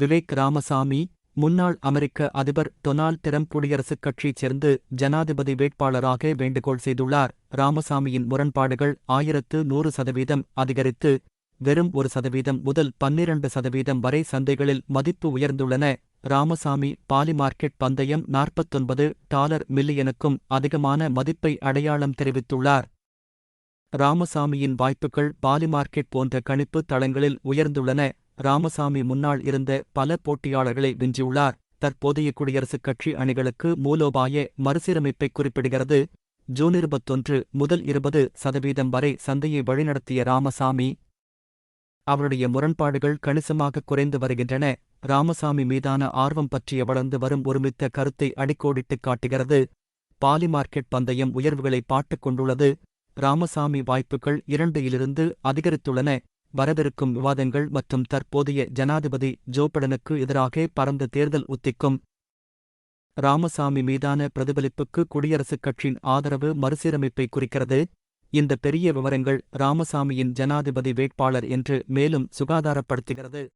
விவேக் ராமசாமி முன்னாள் அமெரிக்க அதிபர் Donald Trump குடியரசுக் கட்சியைச் சேர்ந்து ஜனாதிபதி வேட்பாளராக வேண்டுகோள் செய்துள்ளார். ராமசாமியின் முரண்பாடுகள் ஆயிரத்து நூறு சதவீதம் அதிகரித்து வெறும் ஒரு சதவீதம் முதல் பன்னிரண்டு சதவீதம் வரை சந்தைகளில் மதிப்பு உயர்ந்துள்ளன. ராமசாமி பாலி மார்க்கெட் பந்தயம் நாற்பத்தொன்பது டாலர் மில்லியனுக்கும் அதிகமான மதிப்பை அடையாளம் தெரிவித்துள்ளார். ராமசாமியின் வாய்ப்புகள் பாலி மார்க்கெட் போன்ற கணிப்பு தளங்களில் உயர்ந்துள்ளன. ராமசாமி முன்னாள் இருந்த பல போட்டியாளர்களை வென்றியுள்ளார் தற்போதைய குடியரசுக் கட்சி அணிகளுக்கு மூலோபாய மறுசீரமைப்பை குறிப்பிடுகிறது. ஜூன் இருபத்தொன்று முதல் இருபது சதவீதம் வரை சந்தையை வழிநடத்திய ராமசாமி அவருடைய முரண்பாடுகள் கணிசமாக குறைந்து வருகின்றன. ராமசாமி மீதான ஆர்வம் பற்றிய வளர்ந்து வரும் ஒருமித்த கருத்தை அடிக்கோடிட்டுக் காட்டுகிறது. பாலி மார்க்கெட் பந்தயம் உயர்வுகளை பாட்டுக் கொண்டுள்ளது. ராமசாமி வாய்ப்புகள் இரண்டிலிருந்து அதிகரித்துள்ளன. வரவிருக்கும் விவாதங்கள் மற்றும் தற்போதைய ஜனாதிபதி ஜோபடனுக்கு எதிராக பரந்த தேர்தல் உத்திக்கும். ராமசாமி மீதான பிரதிபலிப்புக்கு குடியரசுக் கட்சியின் ஆதரவு மறுசீரமைப்பை குறிக்கிறது. இந்த பெரிய விவரங்கள் ராமசாமியின் ஜனாதிபதி வேட்பாளர் என்று மேலும் சுகாதாரப்படுத்துகிறது.